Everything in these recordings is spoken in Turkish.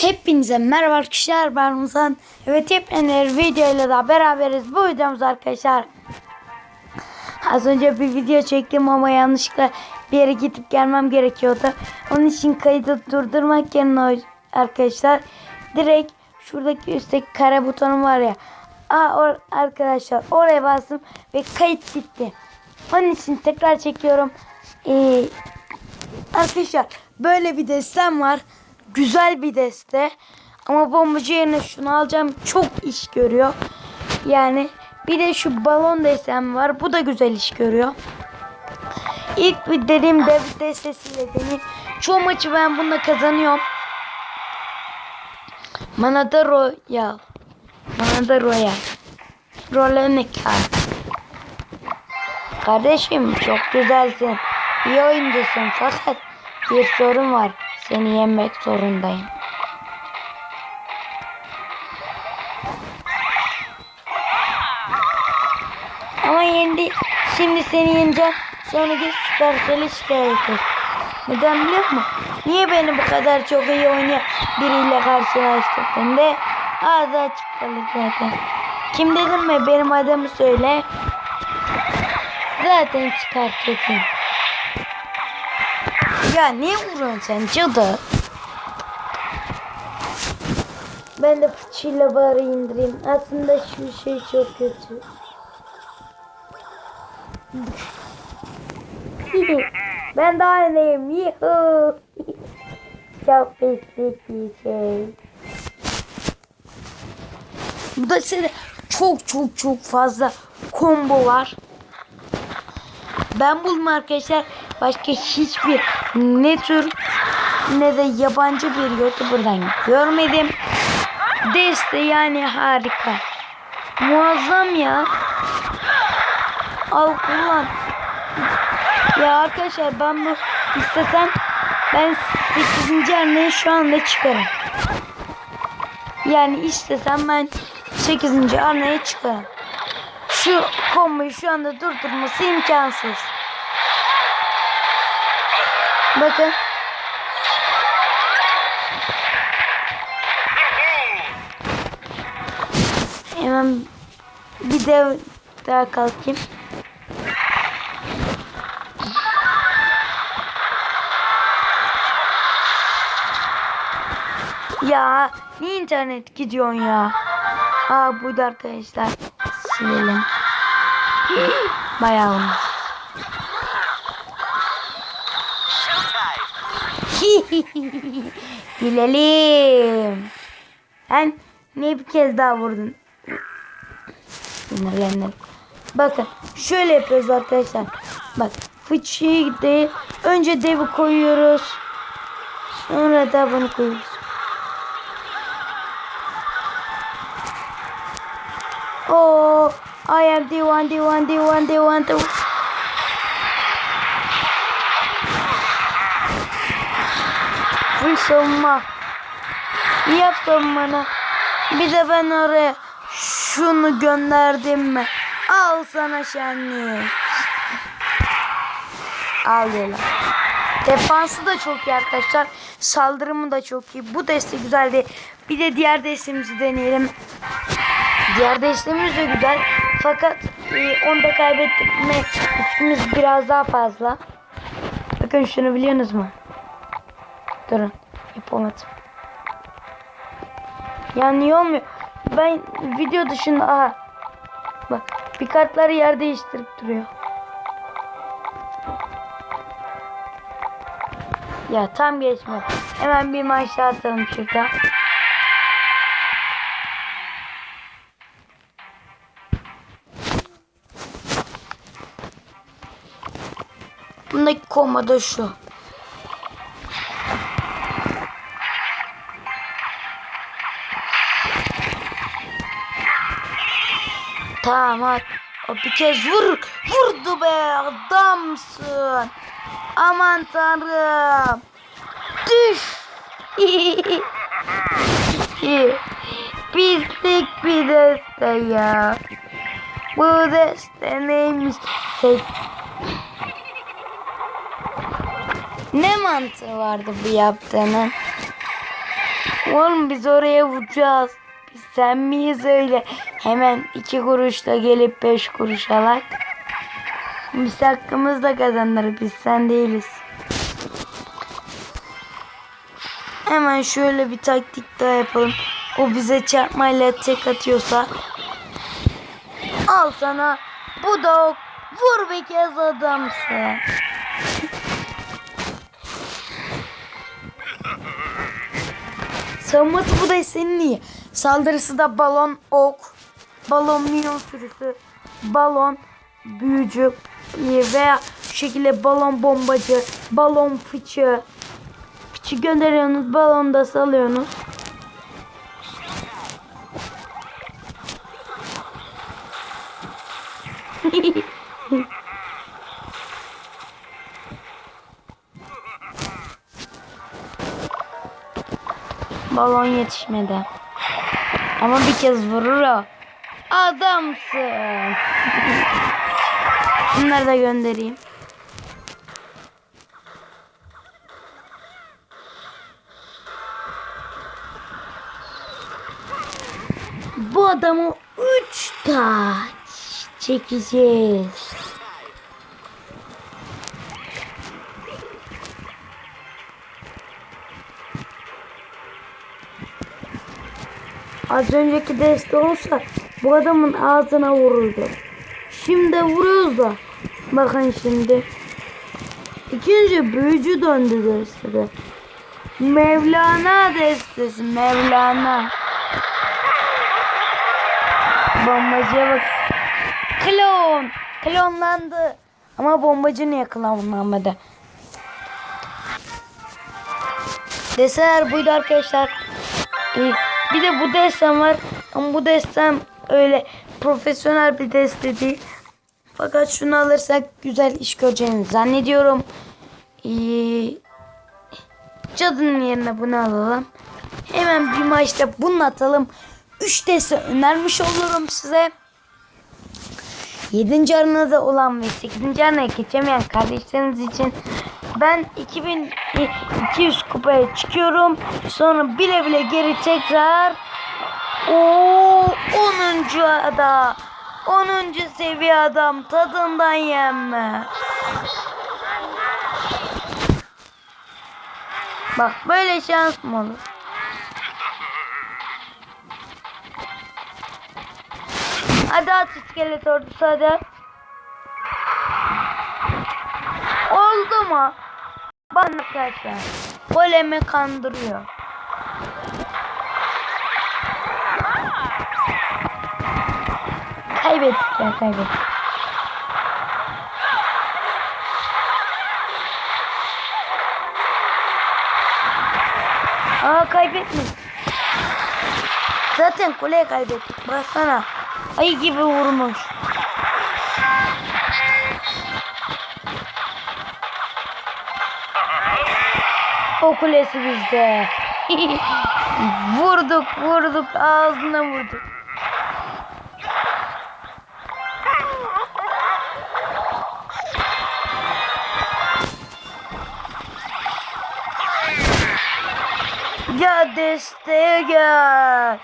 Hepinize merhaba arkadaşlar ben Musan. Evet yepyeni bir videoyla da beraberiz. Bu videomuz arkadaşlar. Az önce bir video çektim ama yanlışlıkla bir yere gidip gelmem gerekiyordu. Onun için kaydı durdurmak yerine arkadaşlar direkt şuradaki üstteki kare butonu var ya. Aa, or- arkadaşlar oraya bastım ve kayıt bitti. Onun için tekrar çekiyorum. Ee, Arkadaşlar böyle bir destem var. Güzel bir deste. Ama bombacı yerine şunu alacağım. Çok iş görüyor. Yani bir de şu balon destem var. Bu da güzel iş görüyor. İlk bir dediğim dev destesiyle deneyim. Çoğu maçı ben bununla kazanıyorum. Bana da royal. Bana da royal. Rolenik Kardeşim çok güzelsin. İyi oyuncusun fakat bir sorun var. Seni yenmek zorundayım. Ama yendi. Şimdi seni yeneceğim. Sonra git Supercell'e şikayet et. Neden biliyor musun? Niye beni bu kadar çok iyi oynayan biriyle karşılaştırdın de ağzı açık kalır zaten. Kim dedim mi benim adımı söyle. Zaten çıkar kesin. Ya niye vuruyorsun sen cadı? Ben de fıçıyla bari indireyim. Aslında şu şey çok kötü. ben daha neyim? Yuhu. çok pislik bir şey. Bu da size çok çok çok fazla combo var. Ben buldum arkadaşlar. Başka hiçbir ne tür ne de yabancı bir YouTuber'dan görmedim. Deste yani harika. Muazzam ya. Al kullan. Ya arkadaşlar ben bu istesem ben 8. arnayı şu anda çıkarım. Yani istesem ben 8. arnaya çıkarım. Şu komboyu şu anda durdurması imkansız. Bakın. Hemen bir de daha kalkayım. Ya niye internet gidiyorsun ya? Aa buydu arkadaşlar. Silelim. Bayağı olmuş. Bilelim. Sen ne bir kez daha vurdun? Sinirlendim. Bakın şöyle yapıyoruz arkadaşlar. Bak fıçıyı değil. Önce devi koyuyoruz. Sonra da bunu koyuyoruz. Oh, I am D1, D1, D1, D1, D1. Full savunma. Yap savunmanı. Bir de ben oraya şunu gönderdim mi? Al sana şenlik. Al böyle. Defansı da çok iyi arkadaşlar. Saldırımı da çok iyi. Bu deste güzeldi. Bir de diğer destemizi deneyelim. Diğer destemiz de güzel. Fakat e, onda kaybetme riskimiz biraz daha fazla. Bakın şunu biliyorsunuz mu? Durun. Yapamadım. Ya niye olmuyor? Ben video dışında aha. Bak bir kartları yer değiştirip duruyor. Ya tam geçme. Hemen bir maç atalım şurada. Bundaki komada şu. Tamam. O bir kez vur. Vurdu be adamsın. Aman tanrım. Düş. Pislik bir deste ya. Bu deste neymiş? Tek... Ne mantığı vardı bu yaptığının? Oğlum biz oraya vuracağız. Sen miyiz öyle? Hemen iki kuruşla gelip beş kuruş alak. Biz hakkımızla kazanırız. Biz sen değiliz. Hemen şöyle bir taktik daha yapalım. O bize çarpmayla tek atıyorsa. Al sana. Bu da ok. Vur bir kez adamsın. Savunması bu da senin iyi. Saldırısı da balon ok, balon minyon sürüsü, balon büyücü e, veya şu şekilde balon bombacı, balon fıçı. Fıçı gönderiyorsunuz, balonu da salıyorsunuz. Balon yetişmedi. Ama bir kez vurur o. Adamsın. Bunları da göndereyim. Bu adamı 3 taç çekeceğiz. Az önceki deste olsa bu adamın ağzına vururdu. Şimdi vuruyoruz da. Bakın şimdi. İkinci büyücü döndü destede. Mevlana destesi. Mevlana. Bombacıya bak. Klon. Klonlandı. Ama bombacı niye klonlanmadı? Deseler buydu arkadaşlar. Ee, bir de bu destem var. Ama bu destem öyle profesyonel bir deste değil. Fakat şunu alırsak güzel iş göreceğini zannediyorum. Ee, cadının yerine bunu alalım. Hemen bir maçta bunu atalım. 3 deste önermiş olurum size. 7. aranada olan ve 8. aranaya geçemeyen kardeşleriniz için ben 2200 kupaya çıkıyorum. Sonra bile bile geri tekrar o 10. ada 10. seviye adam tadından yenme. Bak böyle şans mı olur? Hadi at iskelet ordusu hadi. Mu? Bana arkadaşlar. Golemi kandırıyor. Kaybettik ya kaybettik. Aa kaybetmiş. Zaten kuleye kaybettik. Baksana. Ayı gibi vurmuş. O kulesi bizde. vurduk vurduk ağzına vurduk. Ya desteğe gel.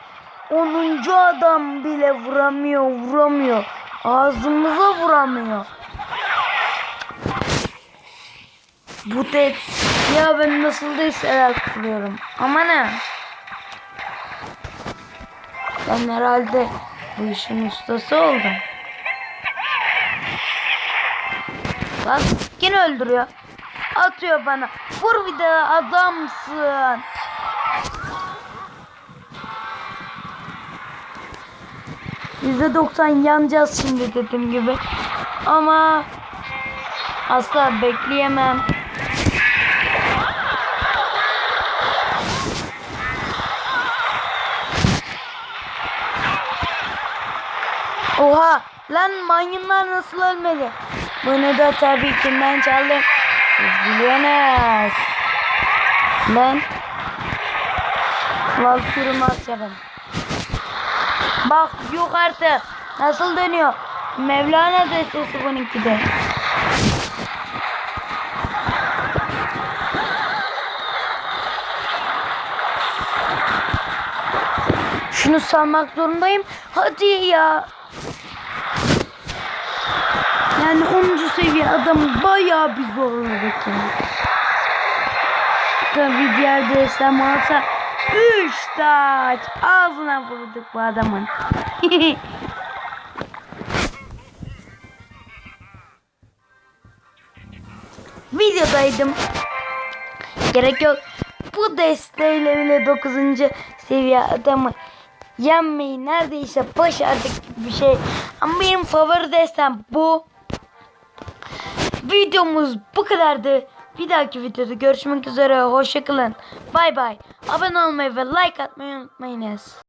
10. adam bile vuramıyor vuramıyor. Ağzımıza vuramıyor. Bu tek ya ben nasıl da hissederek kuruyorum. Ama ne? Ben herhalde bu işin ustası oldum. Bak yine öldürüyor. Atıyor bana. Vur bir daha adamsın. %90 yanacağız şimdi dediğim gibi. Ama asla bekleyemem. Lan maymunlar nasıl ölmedi? Bunu da tabii kimden çaldım? Siz biliyorsunuz. Ben Valkürümü açarım. Bak yok artık. Nasıl dönüyor? Mevlana destesi bununki de. Şunu salmak zorundayım. Hadi ya. Yani 10. seviye adam bayağı bir zorladık yani. Tabii diğer destem alsa 3 taç ağzına vurduk bu adamın. Videodaydım. Gerek yok. Bu desteğiyle bile 9. seviye adamı yenmeyi neredeyse başardık bir şey. Ama benim favori destem bu. Videomuz bu kadardı. Bir dahaki videoda görüşmek üzere. Hoşçakalın. Bay bay. Abone olmayı ve like atmayı unutmayınız.